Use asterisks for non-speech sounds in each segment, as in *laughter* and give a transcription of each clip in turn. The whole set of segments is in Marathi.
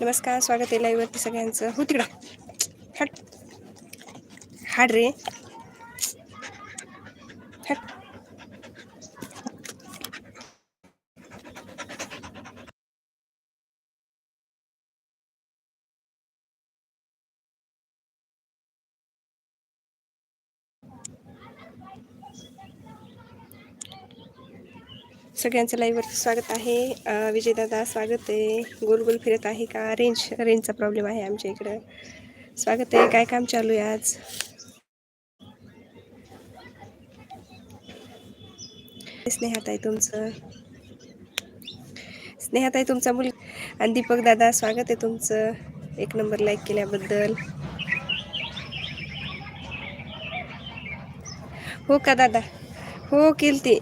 नमस्कार स्वागत आहे लाईव्हवरती सगळ्यांचं. हो तिकडं. हट. हाड रे. सगळ्यांचं लाईव्हवरती स्वागत आहे. विजयदादा स्वागत आहे. गोल गोल फिरत आहे का? रेंज रेंजचा प्रॉब्लेम आहे आमच्या इकडं. स्वागत आहे. काय काम चालू आहे आज? स्नेहात आहे तुमचं. स्नेहात आहे तुमचा मुल आणि दीपक दादा स्वागत आहे तुमचं. एक नंबर लाईक केल्याबद्दल. हो का दादा? हो केलती.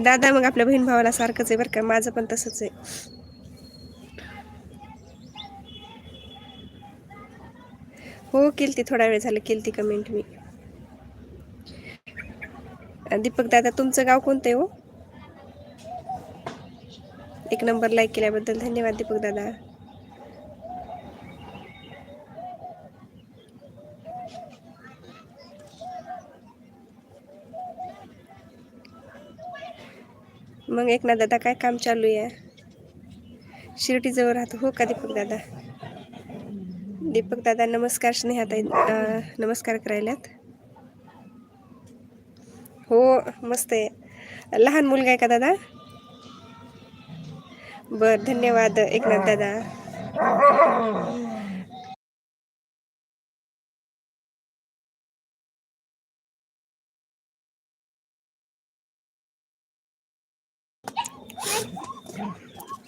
दादा मग आपल्या बहीण भावाला सारखंच आहे बरं का? माझं पण तसंच आहे. हो केलती. थोडा वेळ झालं केलती कमेंट मी? दीपक दादा तुमचं गाव कोणतं आहे हो? एक नंबर लाईक केल्याबद्दल धन्यवाद दीपक दादा. मग एक ना दादा काय काम चालू आहे? शिर्टीजवळ राहतो हो का दीपक दादा? दीपक दादा नमस्कार स्नेहाताई नमस्कार करायल्यात हो मस्त आहे. लहान मुलगा आहे का दादा? बर धन्यवाद एकनाथ दादा.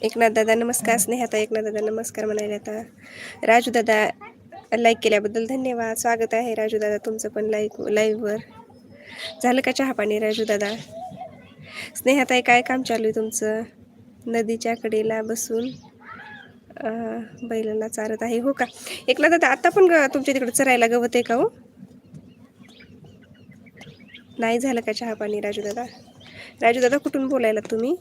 एकनाथ दादा नमस्कार. स्नेहाता एकनाथ दादा नमस्कार म्हणायला आता. राजू दादा लाईक केल्याबद्दल धन्यवाद. स्वागत आहे राजू दादा तुमचं पण लाईक लाईव्हवर झालं का चहा पाणी राजू दादा स्नेहाताई काय काम चालू आहे तुमचं? नदीच्या कडेला बसून बैलांना चारत आहे. हो का? एकनाथ दादा आत्ता पण ग- तुमच्या तिकडे चरायला गवत आहे का हो? नाही झालं का चहा पाणी राजू दादा राजू दादा कुठून बोलायला तुम्ही?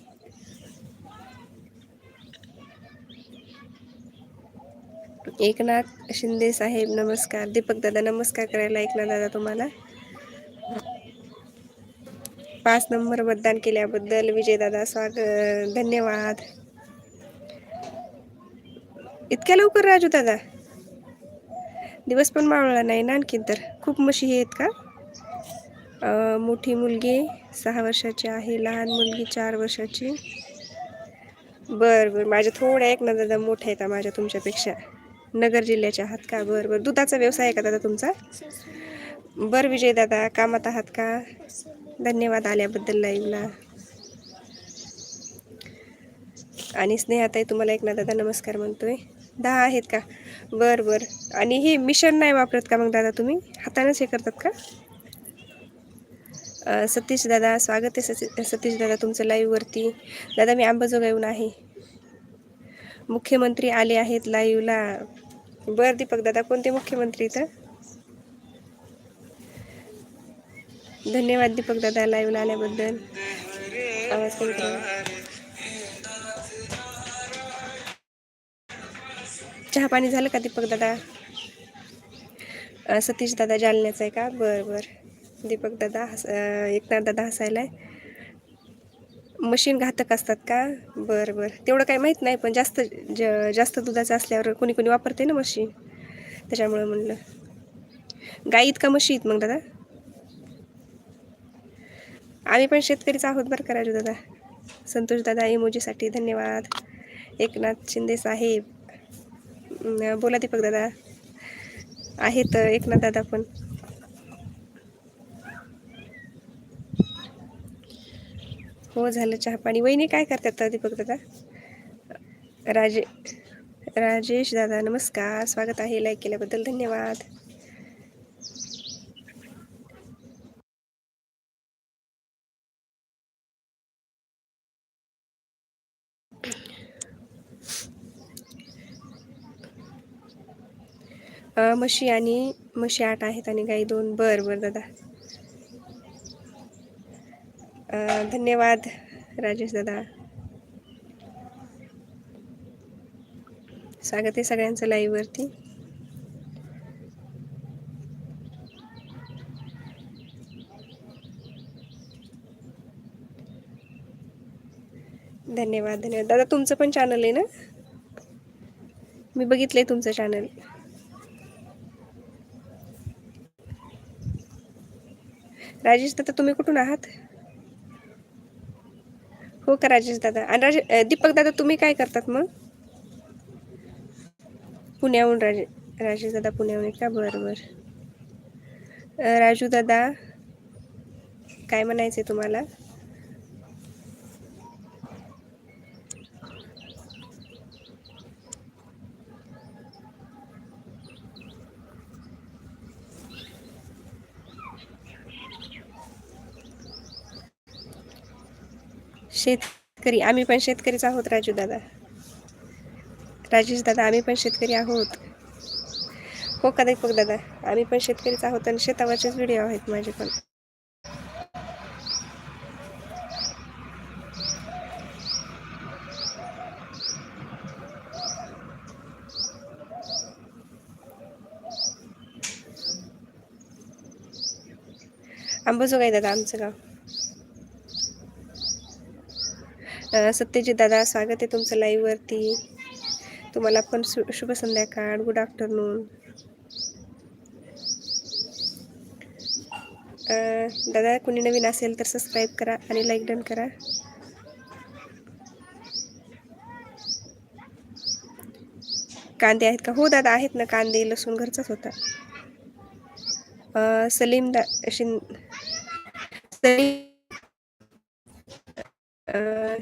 एकनाथ शिंदे साहेब नमस्कार. दीपक दादा नमस्कार करायला एकनाथ दादा तुम्हाला? पाच नंबर मतदान केल्याबद्दल विजय दादा स्वागत धन्यवाद. इतक्या लवकर राजू दादा? दिवस पण मावळला नाही ना आणखीन तर? खूप म्हशी आहेत का? मोठी मुलगी सहा वर्षाची आहे लहान मुलगी चार वर्षाची. बरं बरं. माझ्या थोड्या एक ना दादा मोठ्या आहेत माझ्या तुमच्यापेक्षा. नगर जिल्ह्याच्या आहात का? बर बर. दुधाचा व्यवसाय आहे का दादा तुमचा? बर विजय दादा. कामात आहात का? धन्यवाद आल्याबद्दल लाईव्हला आणि स्नेहाताई तुम्हाला एक ना दादा नमस्कार म्हणतोय. दहा आहेत का? बर बर. आणि हे मिशन नाही वापरत का मग दादा तुम्ही? हातानेच हे करतात का? सतीश दादा स्वागत आहे सती सतीश दादा तुमचं लाईव्हवरती दादा मी आंबाजोगाईहून आहे. मुख्यमंत्री आले आहेत लाईव्हला बर दीपक दादा कोणते मुख्यमंत्री इथं? धन्यवाद दीपक दादा लाईव्हला आल्याबद्दल. आवाज कमी करा. चहा पाणी झालं का दीपक दादा? सतीश दादा जालन्याचं आहे का? बरं बरं. दीपक दादा हस एकनाथ दादा हसायलाय. मशीन घातक असतात का? बरं बरं. तेवढं काही माहीत नाही पण जास्त ज जास्त दुधाचं असल्यावर कोणी कोणी वापरते ना मशीन? त्याच्यामुळं म्हणलं. गाई इतका म्हशी आहेत मग दादा? आम्ही पण शेतकरीच आहोत बरं का राजू दादा. संतोष दादा इमोजीसाठी धन्यवाद. एकनाथ शिंदे साहेब. बोला दीपक दादा. आहेत एकनाथ दादा पण. हो झालं चहा पाणी. वहिनी काय करतात दीपक दादा? राजे राजेश दादा नमस्कार. स्वागत आहे लाईक केल्याबद्दल. धन्यवाद. म्हशी आणि म्हशी आठ आहेत आणि गाई दोन. बर बर दादा. धन्यवाद राजेश दादा. स्वागत आहे सगळ्यांचं लाईव्हवरती धन्यवाद धन्यवाद. दादा तुमचं पण चॅनल आहे ना? मी बघितलंय तुमचं चॅनल राजेश दादा तुम्ही कुठून आहात? हो का राजेश दादा? आणि राजे दीपक दादा तुम्ही काय करतात मग? पुण्याहून राजे राजेश दादा पुण्याहून का? बरं बरं. राजू दादा काय म्हणायचं आहे तुम्हाला? शेतकरी आम्ही पण शेतकरीच आहोत राजू दादा. राजेश दादा आम्ही पण शेतकरी आहोत. हो का दीपक दादा? आम्ही पण शेतकरीच आहोत आणि शेतावरचेच व्हिडिओ आहेत माझे पण. आंबोजोगाई दादा आमचं गाव. सत्यजित दादा स्वागत आहे तुमचं लाईववरती तुम्हाला पण शु शुभ संध्याकाळ. गुड आफ्टरनून दादा कुणी नवीन असेल तर सबस्क्राईब करा आणि लाईक डन करा. कांदे आहेत का? हो दादा आहेत ना कांदे. लसूण घरचाच होता. सलीम दा शिन सलीम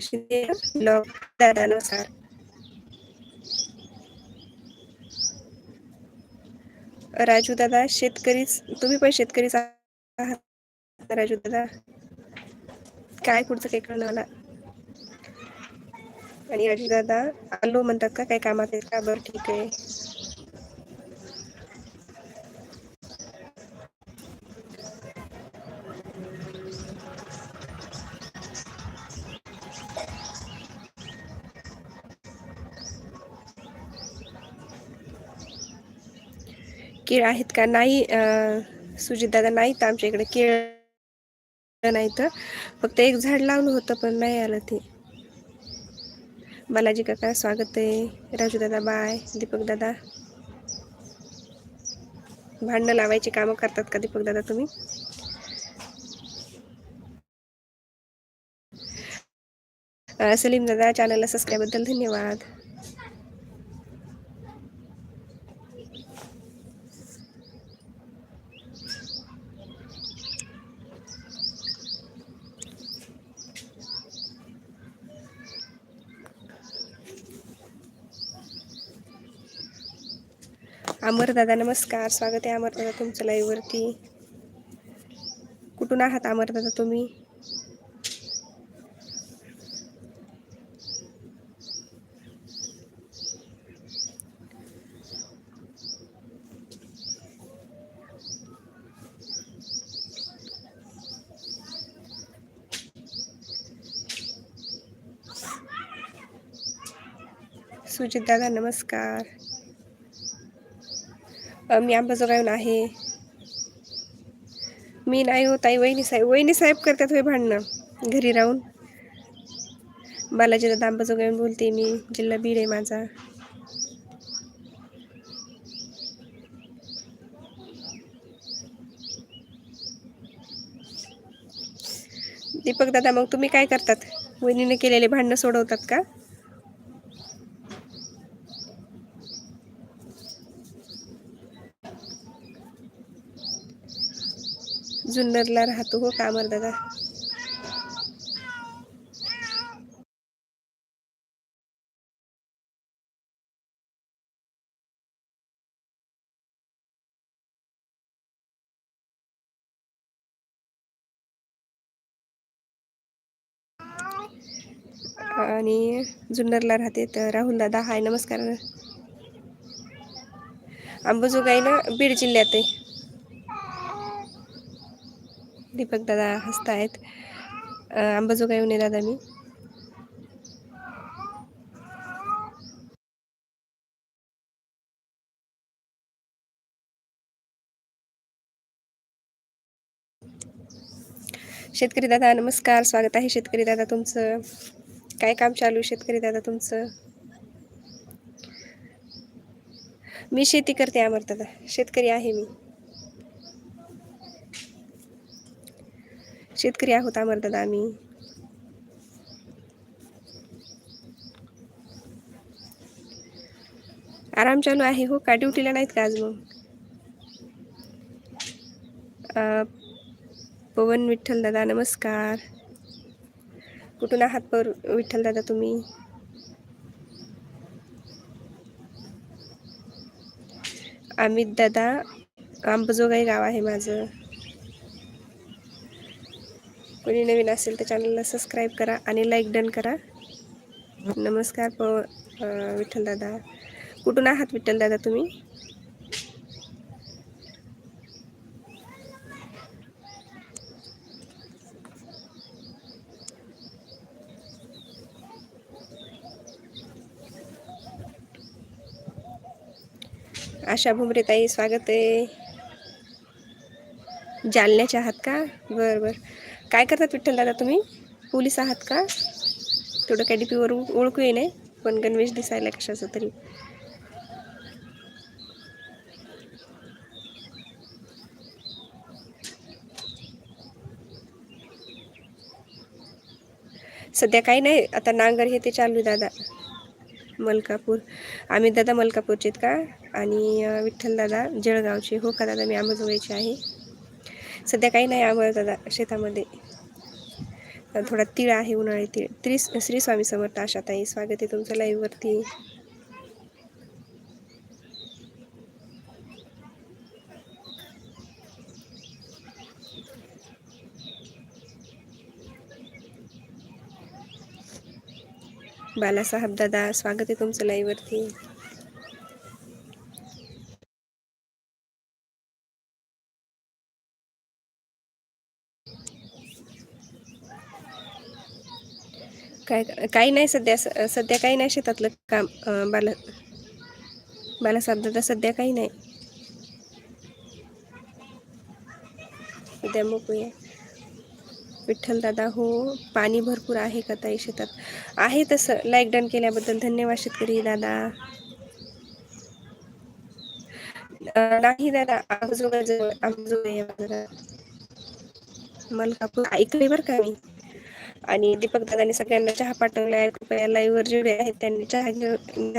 शिंदे ब्लॉग दादानुसार राजू दादा शेतकरीच तुम्ही पण शेतकरीच आहात राजू दादा. काय पुढचं काही कळलं मला? आणि राजू दादा आलो म्हणतात का? काही कामात आहेत का? बरं ठीक आहे. केळ आहेत का नाही सुजित दादा नाहीत आमच्या इकडे केळ नाही तर फक्त एक झाड लावलं होतं पण नाही आलं ते. बालाजी काका स्वागत आहे. राजू दादा बाय. दीपक दादा भांडणं लावायची कामं करतात का दीपक दादा तुम्ही सलीम दादा चॅनलला सबस्क्राईबबद्दल धन्यवाद. अमर दादा नमस्कार. स्वागत आहे अमर दादा तुमचं लाईव्हवरती कुठून आहात अमर दादा तुम्ही? सुजित दादा नमस्कार. मी अंबाजोगाईहून आहे. मी नाही हो ताई वहिनी साहेब वहिनी साहेब करतात होय भांडणं घरी राहून. बालाजी दादा अंबाजोगाईहून बोलते मी जिल्हा बीड आहे माझा. दीपक दादा मग तुम्ही काय करतात? वहिनीने केलेले भांडणं सोडवतात का? जुन्नरला राहतो हो कामर दादा. आणि जुन्नरला राहते तर राहुल दादा हाय नमस्कार. अंबाजोगाई ना बीड जिल्ह्यात आहे. दीपक दादा हसत आहेत. अंबाजोगाईहून दादा मी. शेतकरी दादा नमस्कार. स्वागत आहे शेतकरी दादा तुमचं. काय काम चालू शेतकरी दादा तुमचं? मी शेती करते अमर दादा. शेतकरी आहे मी. शेतकरी आहोत अमर दादा आम्ही. आराम चालू आहे हो का ड्युटीला नाहीत का आज मग? पवन विठ्ठल दादा नमस्कार. कुठून आहात पर विठ्ठल दादा तुम्ही? अमित दादा आंबजोगाई गाव आहे माझं. कोणी नवीन असेल तर चॅनलला सबस्क्राईब करा आणि लाईक डन करा. नमस्कार प विठ्ठल दादा. कुठून आहात विठ्ठल दादा तुम्ही? आशा भुमरे ताई स्वागत आहे. जालन्याच्या आहात का? बरं बरं. काय करतात विठ्ठल दादा तुम्ही? पोलीस आहात का? थोडं काय डी पीवर ओळखू ये नाही पण गणवेश दिसायला कशाचं तरी. सध्या काही नाही. आता नांगर हे ते चालू दादा. मलकापूर. आम्ही दादा मलकापूरचे आहेत का? आणि विठ्ठल दादा जळगावचे. हो का दादा? मी आंबाजोगाईचे आहे. सध्या काही नाही आम्हाला दादा शेतामध्ये. थोडा तीळ आहे उन्हाळी तीळ. त्रि श्री स्वामी समर्थ आशाताई स्वागत आहे तुमचं लाईव्हवरती बालासाहेब दादा स्वागत आहे तुमचं लाईव्हवरती काय काही नाही सध्या सध्या काही नाही शेतातलं काम बाला बालासाहेब दादा सध्या काही नाही. सध्या मोकळी. विठ्ठल दादा हो पाणी भरपूर आहे का ताई शेतात? आहे तसं. लाईक डन केल्याबद्दल धन्यवाद शेतकरी दादा. नाही दादा आमजोगाजवळ आमजोगा मलकापूर ऐकले बरं का मी? आणि दीपक दादाने सगळ्यांना चहा पाठवलाय कृपया लाईव्ह वर जेवढे आहेत. त्यांनी चहा घेऊन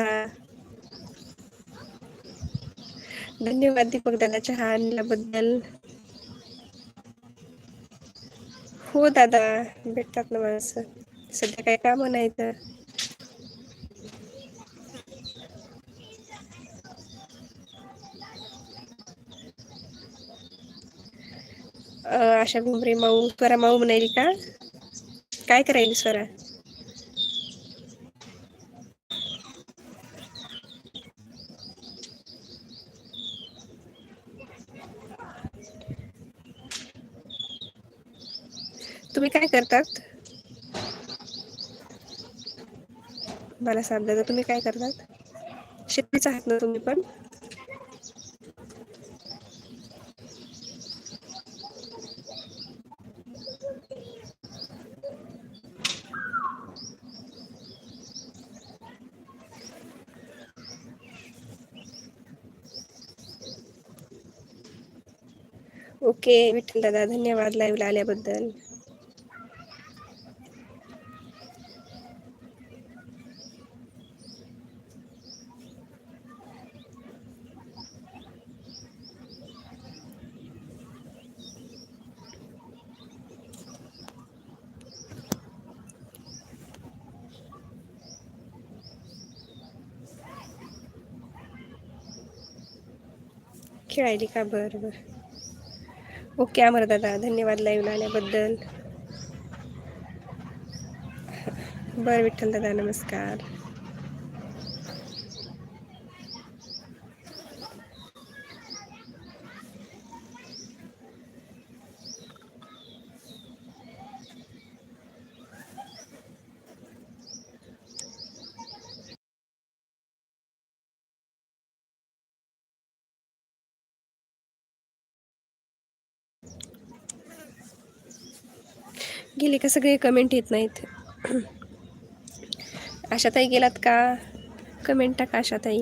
धन्यवाद दीपक दादा चहा आणल्याबद्दल. हो दादा भेटतात ना माणसं. सध्या काही काम नाही तर आशा घुमरे माऊ स्वरा माऊ म्हणाली का? काय करायली स्वरा तुम्ही काय करतात? मला सांगा तुम्ही काय करतात? शेतीच आहात ना तुम्ही पण? ओके विठ्ठल दादा धन्यवाद लाईव्हला आल्याबद्दल. खेळायली का बरं बरं. ओके अमर दादा धन्यवाद लाईव्ह आल्याबद्दल. बरं विठ्ठल दादा नमस्कार. गेले का सगळे कमेंट येत नाहीत. *clears throat* आशाताई गेलात का? कमेंट टाका आशाताई.